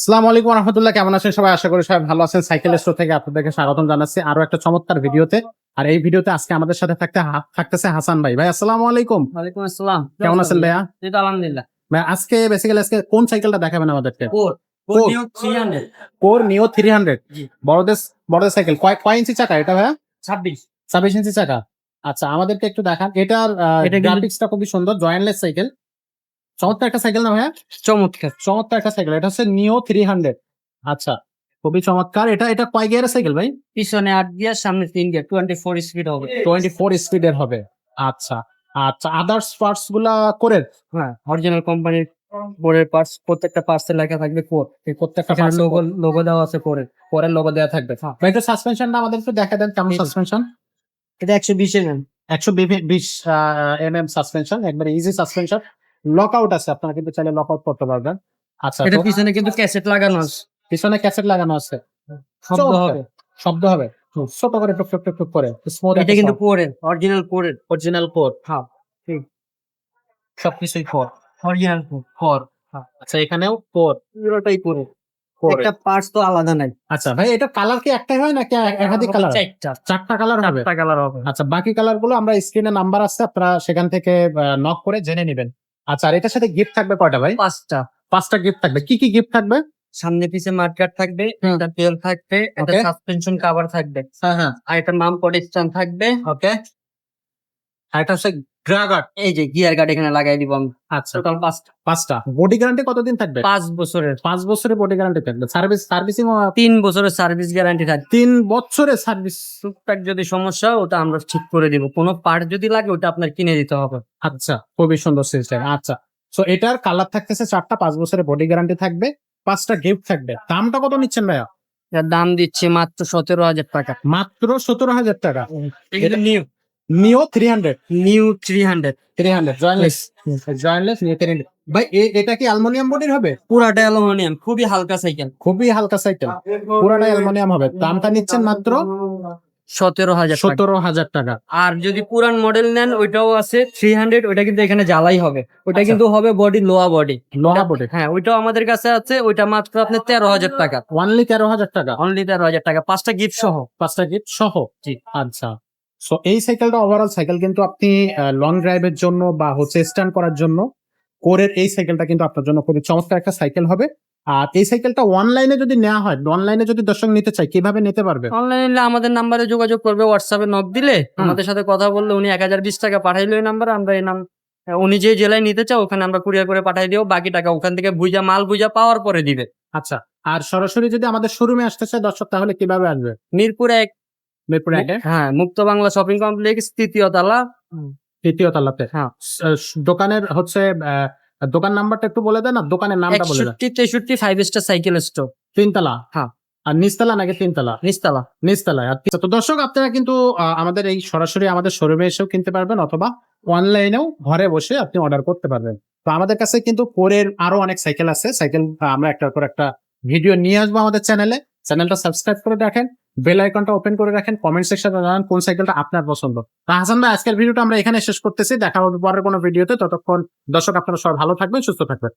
আসসালামু আলাইকুম রহমতুল্লাহ কেমন আছেন সবাই? আশা করি সবাই ভালো আছেন। সাইকেল স্টোর থেকে আপনাদেরকে স্বাগতম জানাচ্ছি আরও একটা চমৎকার ভিডিওতে। আর এই ভিডিওতে আজকে আমাদের সাথে থাকতে থাকতেছে হাসান ভাই। ভাই আসসালামু আলাইকুম। ওয়ালাইকুম আসসালাম। কেমন আছেন ভাইয়া? এই তো আলহামদুলিল্লাহ। ভাই আজকে বেসিক্যালি আজকে কোন সাইকেলটা দেখাবেন আমাদেরকে? Core core. Core 300 core neo three hundred জি। বড়দের বড়দের সাইকেল। কয় কয় ইঞ্চি চাকা এটা ভাইয়া? 26 ছাব্বিশ ইঞ্চি চাকা। আচ্ছা আমাদেরকে একটু দেখান। এটার গ্রাফিক্সটা খুবই সুন্দর জয়েন্টলেস সাইকেল। চমৎকার একটা সাইকেল না ভাইয়া চমৎকার চমৎকার একটা সাইকেল এটা হচ্ছে নিও থ্রি হান্ড্রেড আচ্ছা খুবই চমৎকার। এটা এটা কয় গিয়ারের সাইকেল ভাই? পিছনে 8 গিয়ার সামনে 3 গিয়ার 24 স্পিড হবে। টোয়েন্টি ফোর স্পিডের হবে। আচ্ছা আচ্ছা আদার্স পার্টসগুলা করে হ্যাঁ অরিজিনাল কোম্পানির বোর্ডের পার্টস প্রত্যেকটা পার্টসে লেখা থাকবে কোর এই প্রত্যেকটা এখানে লোগো লোগো দেওয়া আছে কোরের পরের লোগো দেওয়া থাকবে। হ্যাঁ। ভাই একটু সাসপেনশনটা আমাদের একটু দেখা দেন কেমন সাসপেনশন এটা 120 এর একশো বিশ এম এম সাসপেনশন একবারে ইজি সাসপেনশন লক আউট আছে আপনারা কিন্তু চাইলে লক আউট করতে পারবেন। আচ্ছা এটা পিছনে কিন্তু ক্যাসেট লাগানো আছে। পিছনে ক্যাসেট লাগানো আছে। শব্দ হবে। শব্দ হবে। ছোট করে টুক টুক টুক করে। স্মুথ এটা কিন্তু কোরের অরিজিনাল কোরের অরিজিনাল কোড হ্যাঁ। ঠিক। সবকিছুই কোড অরিজিনাল কোর আচ্ছা এখানেও কোড পুরোটাই কোরের একটা পার্টস তো আলাদা নাই। আচ্ছা ভাই এটা কালার কি একটাই হয় নাকি একাধিক কালার চারটা। চারটা কালার হবে। চারটা কালার হবে। আচ্ছা বাকি কালারগুলো আমরা স্ক্রিনে নাম্বার আছে আপনারা সেখান থেকে নক করে জেনে নেবেন। আচ্ছা আর এটার সাথে গিফট থাকবে কয়টা ভাই? পাঁচটা। পাঁচটা গিফট থাকবে। কি কি গিফট থাকবে? সামনে পিছে মার্কার থাকবে একটা তেল থাকবে একটা. সাসপেনশন কভার থাকবে। হ্যাঁ হ্যাঁ। আর একটা মাম পড স্ট্যান্ড থাকবে। ওকে আর এটা হচ্ছে ড্রাগার এই যে গিয়ার গার্ড এখানে লাগাই দিব আমি। আচ্ছা। টোটাল পাঁচটা। পাঁচটা? বডি গ্যারান্টি কতদিন থাকবে? পাঁচ বছরের। পাঁচ বছরের বডি গ্যারান্টি থাকবে। সার্ভিস সার্ভিসিং তিন বছরের সার্ভিস গ্যারান্টি থাকবে। তিন বছরের সার্ভিস টুকটাক যদি সমস্যা ওটা আমরা ঠিক করে দিব। কোনো পার্ট যদি লাগে ওটা আপনার কিনে দিতে হবে। আচ্ছা খুবই সুন্দর সিস্টেম আচ্ছা সো এটার কালার থাকতেছে চারটা পাঁচ বছরের বডি গ্যারান্টি থাকবে পাঁচটা গিফট থাকবে। দামটা কত নিচ্ছেন ভাইয়া? এর দাম দিচ্ছে মাত্র সতেরো হাজার টাকা। মাত্র সতেরো হাজার টাকা। New neo three hundred new three hundred three hundred jointless jointless neo three hundred ভাই এটা কি অ্যালুমিনিয়াম বডির হবে? পুরাটা অ্যালুমিনিয়াম খুবই হালকা সাইকেল। খুবই হালকা সাইকেল। পুরাটা অ্যালুমিনিয়াম হবে। দামটা নিচ্ছেন মাত্র সতেরো হাজার সতেরো হাজার টাকা। আর যদি পুরান মডেল নেন ওইটাও আছে থ্রি হান্ড্রেড ওইটা কিন্তু এখানে জ্বালাই হবে। ওইটা আচ্ছা। কিন্তু হবে বডি লোয়া বডি। লোহা বডি। হ্যাঁ ওইটাও আমাদের কাছে আছে ওইটা মাত্র আপনার তেরো হাজার টাকা। ওয়ানলি তেরো হাজার টাকা। অনলি তেরো হাজার টাকা। পাঁচটা গিফট সহ। পাঁচটা গিফট সহ। জি। আচ্ছা। সো এই সাইকেলটা ওভারঅল সাইকেল কিন্তু আপনি লং ড্রাইভের জন্য বা হচ্ছে স্ট্যান্ড করার জন্য কোরের এই সাইকেলটা কিন্তু আপনার জন্য খুবই চমৎকার একটা সাইকেল হবে। আর এই সাইকেলটা অনলাইনে যদি নেওয়া হয় অনলাইনে যদি দর্শক নিতে চায় কীভাবে নিতে পারবে? অনলাইনে আমাদের নাম্বারে যোগাযোগ করবে হোয়াটসঅ্যাপে নক দিলে আমাদের সাথে কথা বললে উনি এক হাজার বিশ টাকা পাঠাইলো এই নাম্বারে আমরা এই নাম উনি যে জেলায় নিতে চাও ওখানে আমরা কুরিয়ার করে পাঠাই দিও বাকি টাকা ওখান থেকে বুঝা মাল বুঝা পাওয়ার পরে দিবে। আচ্ছা আর সরাসরি যদি আমাদের শোরুমে আসতে চায় দর্শক তাহলে কীভাবে আসবে? মিরপুর এক মিরপুর হ্যাঁ মুক্ত বাংলা শপিং কমপ্লেক্স তৃতীয় তালা। তৃতীয় তলাতে হ্যাঁ। দোকানের হচ্ছে দোকান নাম্বারটা একটু বলে দেন না? দোকানের নামটা বলে দেন। তেষট্টি ফাইভ স্টার সাইকেল স্টোর তিনতলা? হ্যাঁ। আর নিচতলা নাকি তিনতলা? নিচতলা। তো দর্শক আপনারা কিন্তু আমাদের এই সরাসরি আমাদের শোরুমে এসেও কিনতে পারবেন অথবা অনলাইনেও ঘরে বসে আপনি অর্ডার করতে পারবেন। তো আমাদের কাছে কিন্তু কোরের আরও অনেক সাইকেল আছে। সাইকেল আমরা একটার পর একটা ভিডিও নিয়ে আসব আমাদের চ্যানেলে চ্যানেলটা সাবস্ক্রাইব করে রাখেন। বেল আইকনটা ওপেন করে রাখেন কমেন্ট সেকশনে জানান কোন সাইকেলটা আপনার পছন্দ। তো হাসান ভাই, আজকের ভিডিওটা আমরা এখানে শেষ করতেছি। দেখা হবে পরের কোনো ভিডিওতে ততক্ষণ দর্শক আপনারা সবাই ভালো থাকবেন, সুস্থ থাকবেন।